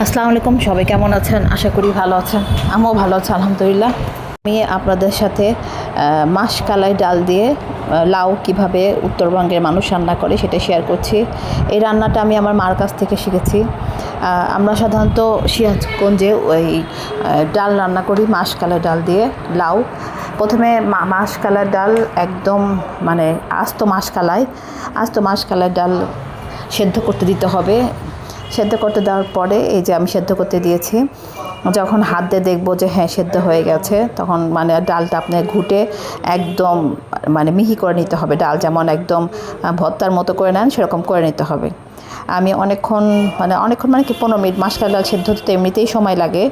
আসসালামু আলাইকুম, সবাই কেমন আছেন? আশা করি ভালো আছেন। আমিও ভালো আছি, আলহামদুলিল্লাহ। আমি আপনাদের সাথে মাসকালাই ডাল দিয়ে লাউ কীভাবে উত্তরবঙ্গের মানুষ রান্না করে সেটা শেয়ার করছি। এই রান্নাটা আমি আমার মার কাছ থেকে শিখেছি। আমরা সাধারণত সিরাজগঞ্জে ওই ডাল রান্না করি মাসকালাই ডাল দিয়ে লাউ। প্রথমে মা- মাসকালাই ডাল একদম মানে আস্ত মাসকালাই আস্ত মাসকালাই ডাল সেদ্ধ করতে দিতে হবে। সেদ্ধ করতে দেওয়ার পরে এই যে আমি সেদ্ধ করতে দিয়েছি, যখন হাত দিয়ে দেখব যে হ্যাঁ সেদ্ধ হয়ে গেছে, তখন মানে ডালটা আপনি ঘুটে একদম মানে মিহি করে নিতে হবে। ডাল যেমন একদম ভর্তার মতো করে নেন, সেরকম করে নিতে হবে। আমি অনেকক্ষণ মানে অনেকক্ষণ মানে কি পনেরো মিনিট মাসকাল ডাল সেদ্ধ হতে এমনিতেই সময় লাগে।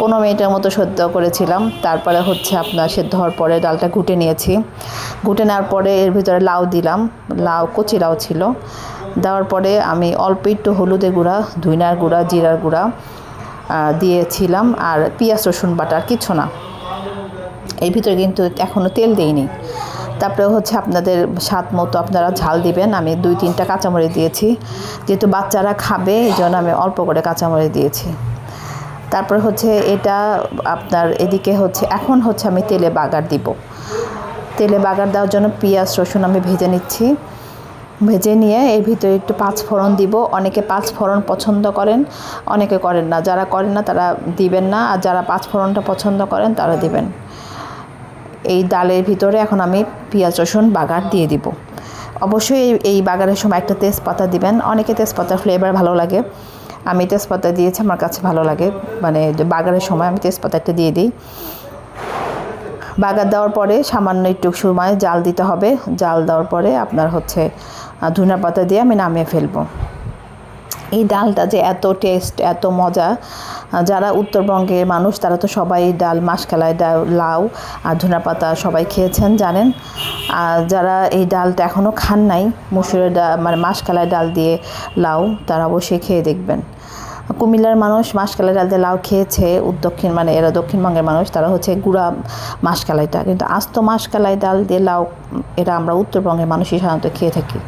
পনেরো মিনিটের মতো সেদ্ধ করেছিলাম। তারপরে হচ্ছে আপনার সেদ্ধ হওয়ার পরে ডালটা ঘুটে নিয়েছি। ঘুটে নেওয়ার পরে এর ভিতরে লাউ দিলাম। লাউ, কচি লাউ ছিল। দেওয়ার পরে আমি অল্প একটু হলুদের গুঁড়া, ধুইনার গুঁড়া, জিরার গুঁড়া দিয়েছিলাম আর পেঁয়াজ, রসুন বাটা আর কিছু না। এর ভিতরে কিন্তু এখনও তেল দেইনি। তারপরে হচ্ছে আপনাদের স্বাদ মতো আপনারা ঝাল দিবেন। আমি দুই, তিনটা কাঁচামরিচ দিয়েছি। যেহেতু বাচ্চারা খাবে, এই জন্য আমি অল্প করে কাঁচামরিচ দিয়েছি। তারপরে হচ্ছে এটা আপনার এদিকে হচ্ছে, এখন হচ্ছে আমি তেলে বাগার দিব। তেলে বাগার দেওয়ার জন্য পেঁয়াজ, রসুন আমি ভেজে নিচ্ছি। ভেজে নিয়ে এর ভিতরে একটু পাঁচ ফোড়ন দিব। অনেকে পাঁচ ফোড়ন পছন্দ করেন, অনেকে করেন না। যারা করেন না, তারা দিবেন না। আর যারা পাঁচ ফোড়নটা পছন্দ করেন, তারা দিবেন। এই ডালের ভিতরে এখন আমি পেঁয়াজ, রসুন, বাগার দিয়ে দিব। অবশ্যই এই- বাগারের সময় একটা তেজপাতা দিবেন। অনেকে তেজপাতার ফ্লেভার ভালো লাগে। আমি তেজপাতা দিয়েছি, আমার কাছে ভালো লাগে। মানে বাগারের সময় আমি তেজপাতা একটা দিয়ে দিই। বাগার দেওয়ার পরে সামান্য একটু সময় জাল দিতে হবে। জাল দেওয়ার পরে আপনার হচ্ছে ধুনা পাতা দিয়ে আমি নামিয়ে ফেলব। এই ডালটা যে এত টেস্ট, এত মজা যারা উত্তরবঙ্গের মানুষ, তারা তো সবাই ডাল মাসকালাই ডাল লাউ আর ধনা পাতা সবাই খেয়েছেন, জানেন। আর যারা এই ডালটা এখনও খান নাই, মুসুরের ডাল মানে মাসকালাই ডাল দিয়ে লাউ, তারা অবশ্যই খেয়ে দেখবেন। কুমিল্লার মানুষ মাসকালাই ডাল দিয়ে লাউ খেয়েছে দক্ষিণ মানে এরা দক্ষিণবঙ্গের মানুষ, তারা হচ্ছে গুড়া মাসকালাইটা। কিন্তু আস্ত মাসকালাই ডাল দিয়ে লাউ, এরা আমরা উত্তরবঙ্গের মানুষই সাধারণত খেয়ে থাকি।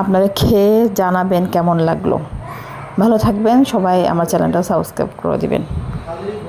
আপনারা খেয়ে জানাবেন কেমন লাগল। ভালো থাকবেন, সবাই আমার চ্যানেলটা সাবস্ক্রাইব করে দিবেন।